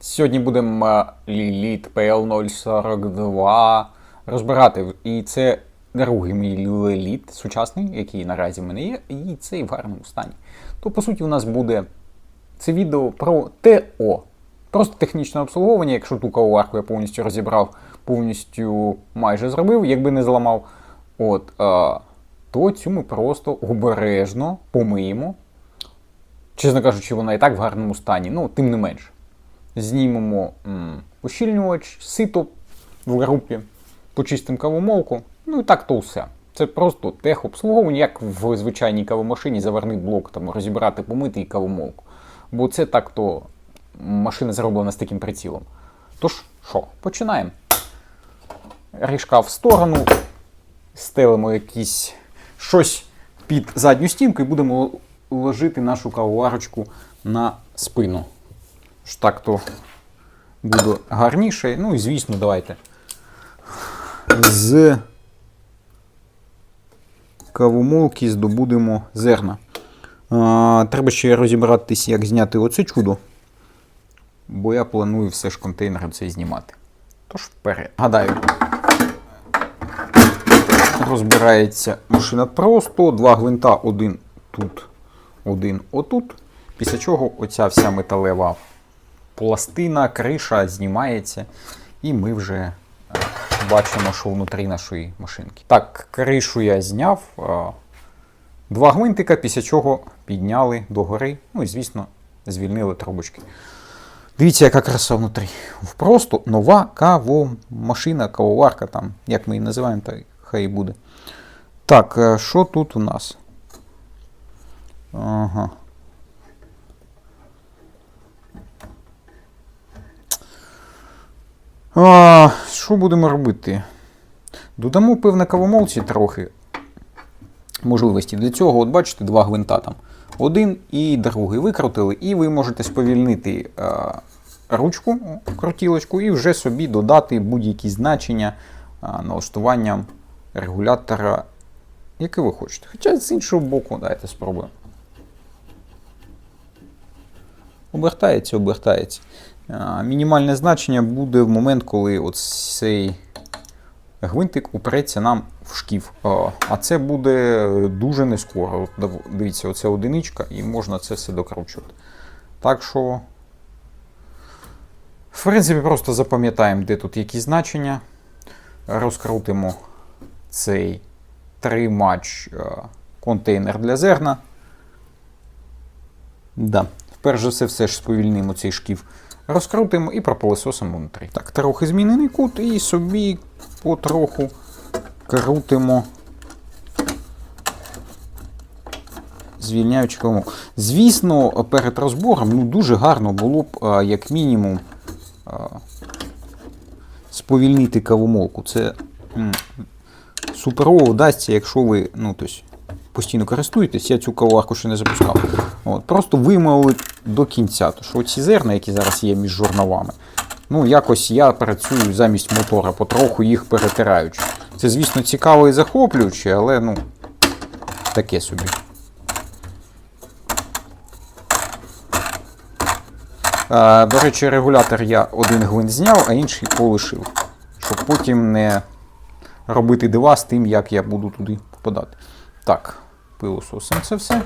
Сьогодні будемо Ліліт PL042 розбирати. І це другий мій Ліліт сучасний, який наразі в мене є, і цей в гарному стані. То, по суті, у нас буде це відео про ТО. Просто технічне обслуговування. Якщо ту кавоварку я повністю розібрав, повністю майже зробив, якби не зламав. От, а, то цю ми просто обережно помиємо. Чесно кажучи, вона і так в гарному стані, ну, тим не менше. Знімемо ущільнювач, сито в групі, почистимо кавомолку. Ну і так то все. Це просто техобслуговування, як в звичайній кавомашині заварний блок, там, розібрати, помити і кавомолку. Бо це так то машина зроблена з таким прицілом. Тож, що, починаємо. Ріжка в сторону, стелимо якісь щось під задню стінку і будемо ложити нашу кавоварочку на спину. Ж так то буде гарніше. Ну і звісно, давайте. З кавомолки здобудемо зерна. А, треба ще розібратися, як зняти оце чудо. Бо я планую все ж контейнером цей знімати. Тож вперед. Гадаю, розбирається машина просто. Два гвинта, один тут, один отут. Після чого оця вся металева пластина, криша знімається, і ми вже е, бачимо, що внутрі нашої машинки. Так, кришу я зняв. е, Два гвинтика, після чого підняли догори. Ну і, звісно, звільнили трубочки. Дивіться, яка краса внутрі. Просто нова кавомашина, кавоварка, там, як ми її називаємо, так хай буде. Так, е, що тут у нас? Ага. А, що будемо робити? Додамо, певне, кавомолці трохи можливості. Для цього, от бачите, два гвинта там. Один і другий викрутили, і ви можете сповільнити е, ручку, крутілочку, і вже собі додати будь-які значення е, налаштування регулятора, яке ви хочете. Хоча з іншого боку, давайте спробуємо. Обертається, обертається. Мінімальне значення буде в момент, коли цей гвинтик упреться нам в шків. А, А це буде дуже не скоро. Дивіться, оце одиничка, і можна це все докручувати. Так що, в принципі, просто запам'ятаємо, де тут які значення. Розкрутимо цей тримач е, контейнер для зерна. Да. Перш за все, все ж сповільнимо цей шків. Розкрутимо і пропилисосимо внутрі. Так, трохи змінений кут і собі потроху крутимо. Звільняючи кавомолку. Звісно, перед розбором ну, дуже гарно було б, як мінімум, сповільнити кавомолку. Це суперово вдасться, якщо ви ну, тобто, постійно користуєтесь, я цю кавоварку ще не запускав. От, просто вимовили до кінця. Тож оці зерна, які зараз є між жорновами, ну якось я працюю замість мотора, потроху їх перетираючи. Це, звісно, цікаво і захоплююче, але ну, таке собі. А, до речі, регулятор я один гвинт зняв, а інший полишив. Щоб потім не робити дива з тим, як я буду туди попадати. Так, пилососимо це все.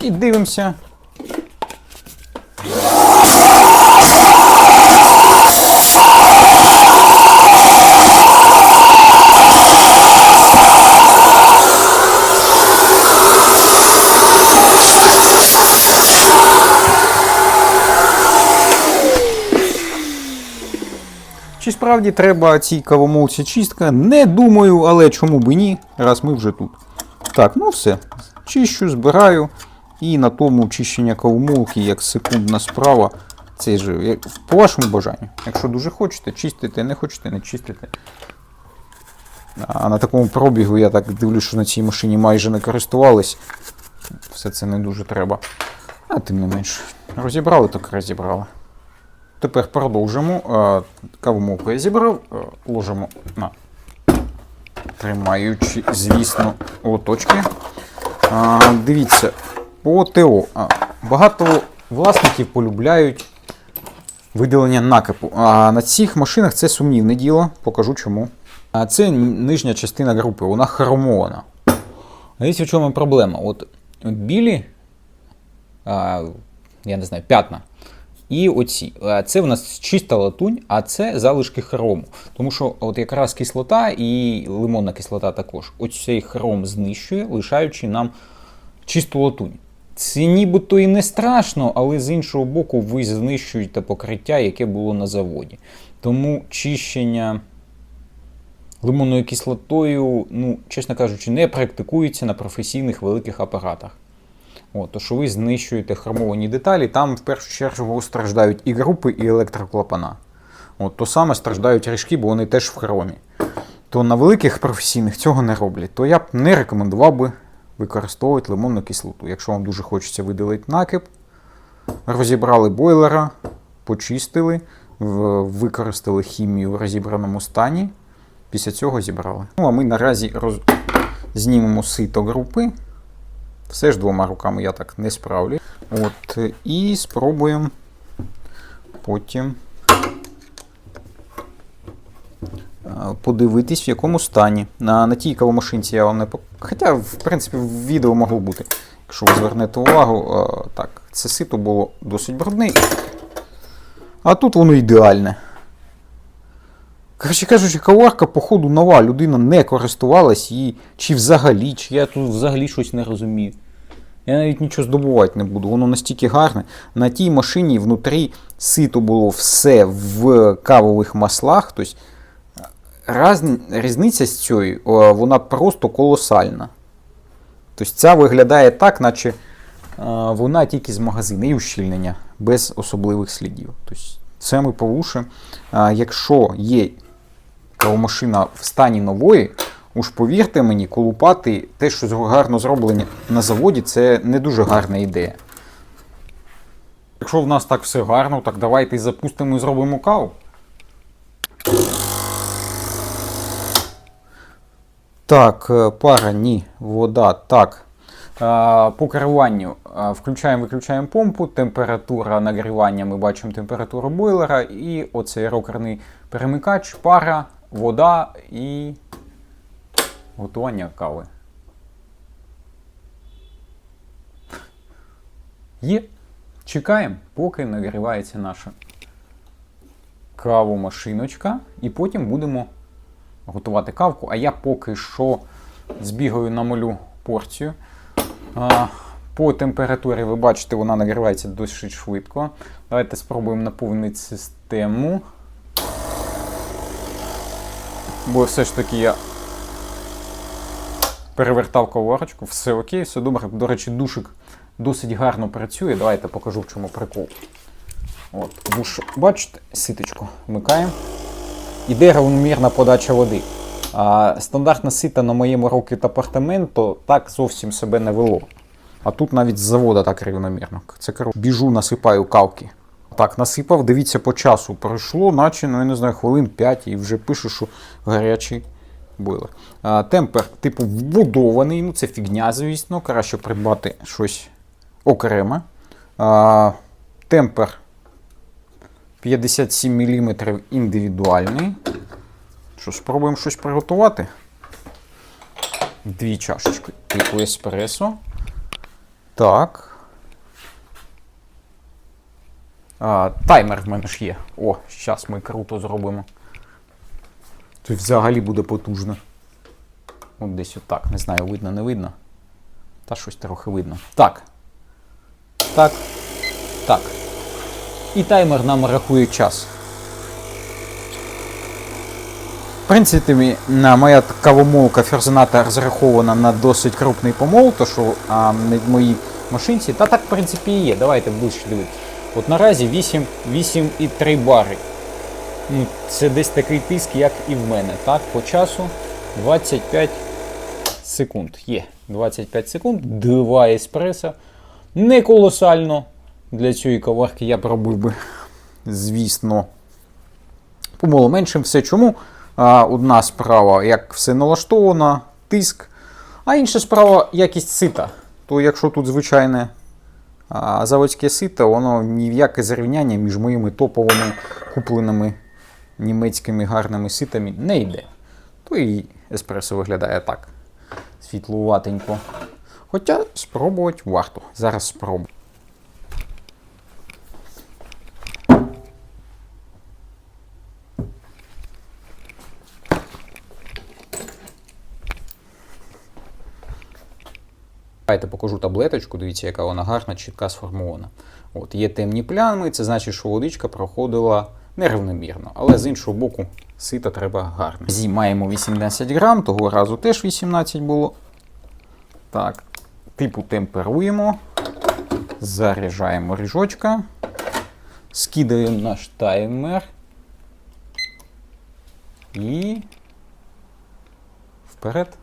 І дивимося. Чи справді треба цій кавомолці чистка? Не думаю, але чому б і ні, раз ми вже тут. Так, ну все. Чищу, збираю. І на тому чищення кавомолки, як секундна справа, це ж по вашому бажанню. Якщо дуже хочете, чистите, не хочете, не чистите. А на такому пробігу я так дивлюсь, що на цій машині майже не користувались. Все це не дуже треба. А тим не менш. Розібрали, так розібрали. Тепер продовжимо. Е, Кавомолку я зібрав, е, ложимо на тримаючи, звісно, лоточки. Дивіться, по ТО. Багато власників полюбляють видалення накипу. А на цих машинах це сумнівне діло, покажу чому. А це нижня частина групи, вона хромована. Дивіться, в чому проблема. От білі, а, я не знаю, п'ятна. І оці. Це в нас чиста латунь, а це залишки хрому. Тому що от якраз кислота і лимонна кислота також. Оцей хром знищує, лишаючи нам чисту латунь. Це нібито і не страшно, але з іншого боку, ви знищуєте покриття, яке було на заводі. Тому чищення лимонною кислотою, ну, чесно кажучи, не практикується на професійних великих апаратах. От, то що ви знищуєте хромовані деталі, там в першу чергу страждають і групи, і електроклапана. От, то саме страждають ріжки, бо вони теж в хромі. То на великих професійних цього не роблять. То я б не рекомендував би використовувати лимонну кислоту. Якщо вам дуже хочеться видалити накип, розібрали бойлера, почистили, використали хімію в розібраному стані. Після цього зібрали. Ну, а ми наразі роз... знімемо сито групи. Все ж двома руками я так не справлю. От, і спробуємо потім е, подивитись, в якому стані. На, на тій кавомашинці я вам не пок... Хоча, в принципі, в відео могло бути. Якщо ви звернете увагу, е, так, це сито було досить брудне. А тут воно ідеальне. Коротше кажучи, каварка, походу, нова. Людина не користувалась її, чи взагалі, чи я тут взагалі щось не розумію. Я навіть нічого здобувати не буду. Воно настільки гарне. На тій машині внутрі сито було все в кавових маслах. Тобто раз, різниця з цією, вона просто колосальна. Тобто ця виглядає так, наче вона тільки з магазину і ущільнення, без особливих слідів. Тобто це ми порушимо. Якщо є кавомашина в стані нової, уж повірте мені, колупати те, що гарно зроблено на заводі, це не дуже гарна ідея. Якщо в нас так все гарно, так давайте запустимо і зробимо каву. Так, е, пара, ні, вода, так. Е, По керуванню е, включаємо, виключаємо помпу, температура нагрівання, ми бачимо температуру бойлера і оцей рокерний перемикач, пара, вода і готування кави. Є. Чекаємо, поки нагрівається наша кавомашиночка, і потім будемо готувати кавку. А я поки що збігаю намолю порцію. По температурі, ви бачите, вона нагрівається досить швидко. Давайте спробуємо наповнити систему. Бо все ж таки я перевертав коварочку, все окей, все добре. До речі, душик досить гарно працює. Давайте покажу, в чому прикол. От, душ, бачите, ситочку вмикаємо. Іде рівномірна подача води. А стандартна сита на моєму рокі апартаменту так зовсім себе не вело. А тут навіть з завода так рівномірно. Це коротше, біжу, насипаю кавки. Так, насипав, дивіться по часу. Пройшло, наче, ну я не знаю, хвилин 5 і вже пишу, що гарячий бойлер. А, темпер, типу, вбудований, ну це фігня, звісно. Краще придбати щось окреме. А, темпер 57 мм індивідуальний. Що, спробуємо щось приготувати? Дві чашечки типу еспресо. Так. А, таймер в мене ж є. О, зараз ми круто зробимо. Це взагалі буде потужно. От десь отак. Не знаю, видно, не видно. Та щось трохи видно. Так. Так. Так. І таймер нам рахує час. В принципі, моя кавомолка ферзоната розрахована на досить крупний помол, то що а, на моїй машинці, та так в принципі і є. Давайте ближче дивитися. От наразі 8, 8,3 бари. Ну, це десь такий тиск, як і в мене. Так, по часу 25 секунд. Є 25 секунд, 2 еспресо. Не колосально. Для цієї каварки я б робив би, звісно, помолу меншим. Все чому? Одна справа, як все налаштовано, тиск, а інша справа якість сита. То якщо тут звичайне заводське сито, воно ні в яке зрівняння між моїми топовими купленими німецькими гарними ситами не йде. То і еспресо виглядає так. Світлуватенько. Хоча спробувати варто. Зараз спробую. Давайте покажу таблеточку, дивіться, яка вона гарна, чітка сформована. От, є темні плями, це значить, що водичка проходила нерівномірно. Але з іншого боку, сито треба гарне. Зі маємо 18 грам, того разу теж 18 було. Так, типу темперуємо, заряджаємо ріжочка, скидаємо наш таймер і вперед.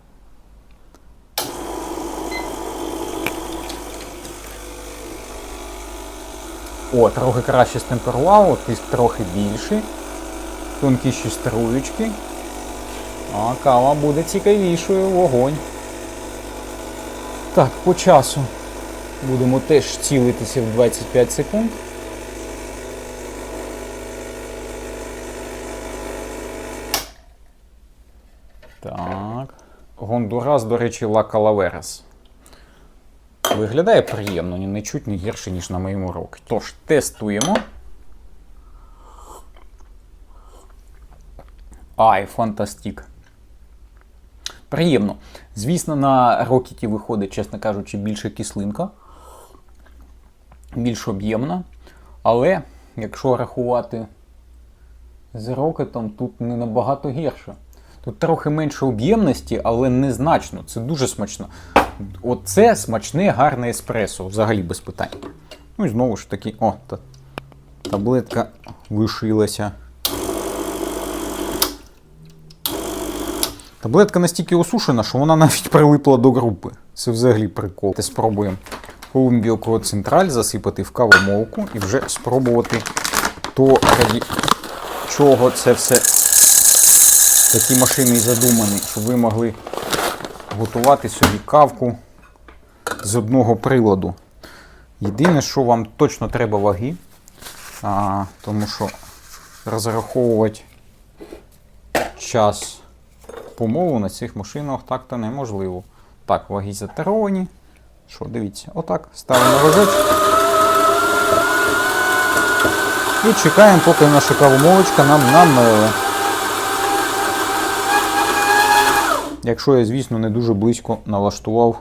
О, трохи краще стемперувало, тиск трохи більший. Тонкіші струючки. А кава буде цікавішою, вогонь. Так, по часу будемо теж цілитися в 25 секунд. Так. Гондурас, до речі, Ла Калаверес. Виглядає приємно, не чуть не гірше, ніж на моєму році. Тож, тестуємо. Ай, фантастик. Приємно. Звісно, на рокеті виходить, чесно кажучи, більше кислинка, більш об'ємна. Але, якщо рахувати з рокетом, тут не набагато гірше. Тут трохи менше об'ємності, але незначно. Це дуже смачно. Оце смачне, гарне еспресо, взагалі без питань. Ну і знову ж таки, о, та, таблетка лишилася. Таблетка настільки осушена, що вона навіть прилипла до групи. Це взагалі прикол. Ти спробуємо Pro Central засипати в кавомолку і вже спробувати то, раді чого це все такі машини і задумані, щоб ви могли готувати собі кавку з одного приладу. Єдине, що вам точно треба ваги, а, тому що розраховувати час помолу на цих машинах так-то неможливо. Так, ваги затаровані. Що, дивіться, отак, ставимо рожочок. І чекаємо, поки наша кавомолочка нам намеле. Якщо я, звісно, не дуже близько налаштував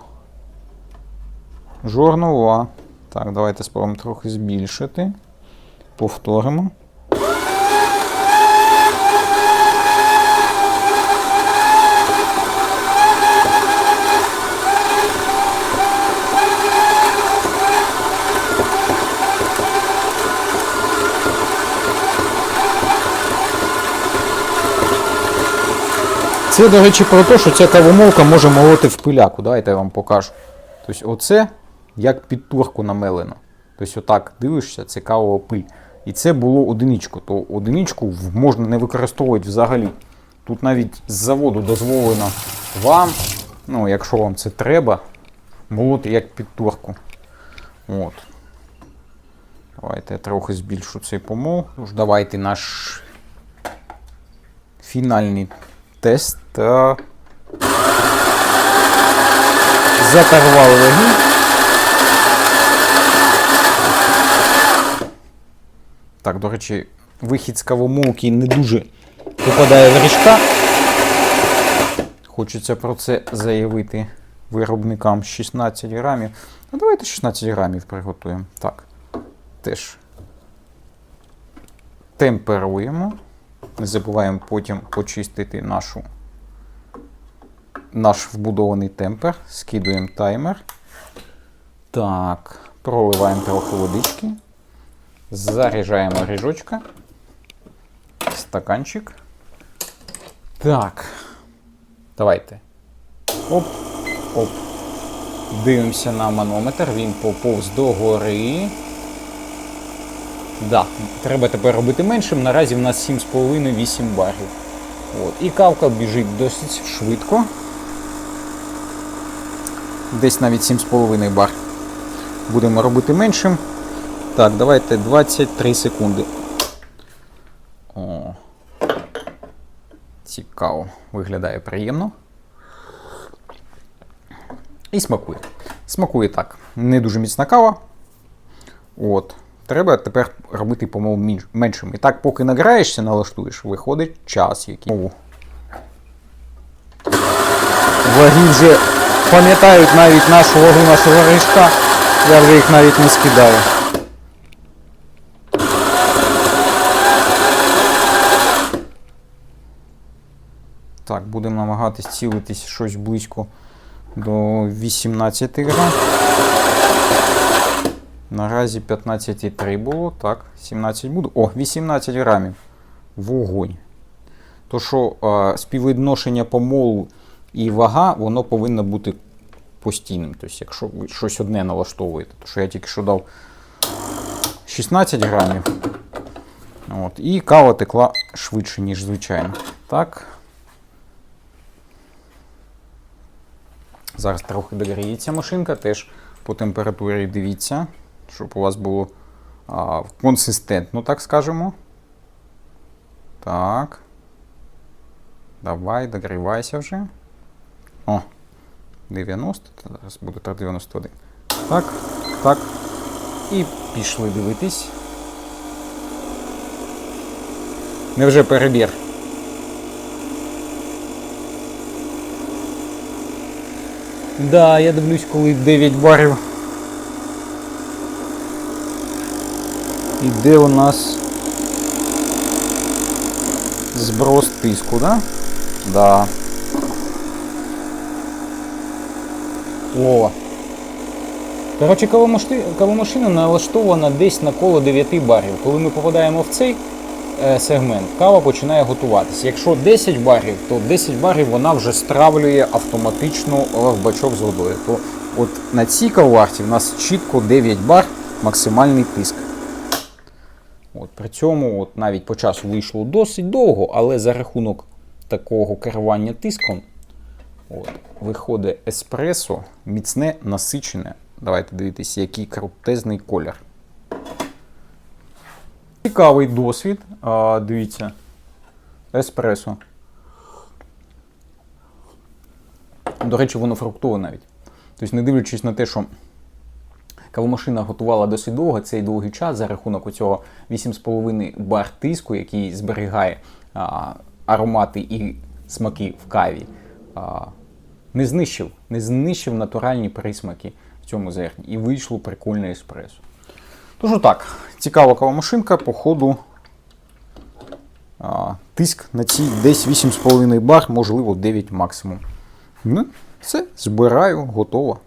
жорнова. Так, давайте спробуємо трохи збільшити. Повторимо. Це, до речі, про те, що ця кавомолка може молоти в пиляку. Давайте я вам покажу. Тобто, оце як під турку намелено. Тобто, отак дивишся, це кавова пиль. І це було одиничку. То одиничку можна не використовувати взагалі. Тут навіть з заводу дозволено вам, ну, якщо вам це треба, молоти як під турку. От. Давайте я трохи збільшу цей помол. Давайте наш фінальний тест. Та... Затарвали ваги. Так, до речі, вихід з кавомолки не дуже попадає в ріжка. Хочеться про це заявити виробникам 16 грамів. Ну, давайте 16 грамів приготуємо. Так. Теж темперуємо. Не забуваємо потім почистити нашу, наш вбудований темпер. Скидуємо таймер. Так, проливаємо трохи водички. Заряджаємо ріжочка. Стаканчик. Так. Давайте. Оп, оп. Дивимося на манометр, він поповз догори. Да, треба тепер робити меншим. Наразі в нас 7,5-8 барів. От. І кавка біжить досить швидко. Десь навіть 7,5 бар. будемо робити меншим. Так, давайте 23 секунди. О. Цікаво. Виглядає приємно. І смакує. Смакує так. Не дуже міцна кава. От. Треба тепер робити мінш- меншим. І так, поки награєшся, налаштуєш, виходить час, який. Ваги вже пам'ятають навіть нашу вагу нашого рижка. Я вже їх навіть не скидаю. Так, будемо намагатись цілитись щось близько до 18 грам. Наразі 15,3 було, так, 17 буде. О, 18 грамів. Вогонь. То що е, співвідношення помолу і вага, воно повинно бути постійним. Тобто, якщо ви щось одне налаштовуєте, то що я тільки що дав 16 грамів. От, і кава текла швидше, ніж звичайно. Так. Зараз трохи догріється машинка, теж по температурі дивіться, щоб у вас було а, консистентно, так скажемо. Так. Давай, догрівайся вже. О, 90, зараз буде так 91. Так, так. І пішли дивитись. Невже перебір? Да, я дивлюсь, коли 9 барів. Іде у нас зброс тиску, да? Да. О. Коротше, кавомашина налаштована десь на коло 9 барів. Коли ми попадаємо в цей е, сегмент, кава починає готуватися. Якщо 10 барів, то 10 барів вона вже стравлює автоматично в бачок з водою. То от на цій кавоварці в нас чітко 9 бар максимальний тиск. При цьому от, навіть по часу вийшло досить довго, але за рахунок такого керування тиском от, виходить еспресо, міцне, насичене. Давайте дивитися, який крутезний колір. Цікавий досвід. А, дивіться. Еспресо. До речі, воно фруктове навіть. Тобто, не дивлячись на те, що кавомашина готувала досить довго, цей довгий час за рахунок оцього 8,5 бар тиску, який зберігає а, аромати і смаки в каві, а, не знищив, не знищив натуральні присмаки в цьому зерні. І вийшло прикольне еспресо. Тож так, цікава кавомашинка, по ходу а, тиск на цій десь 8,5 бар, можливо 9 максимум. Ну, все, збираю, готово.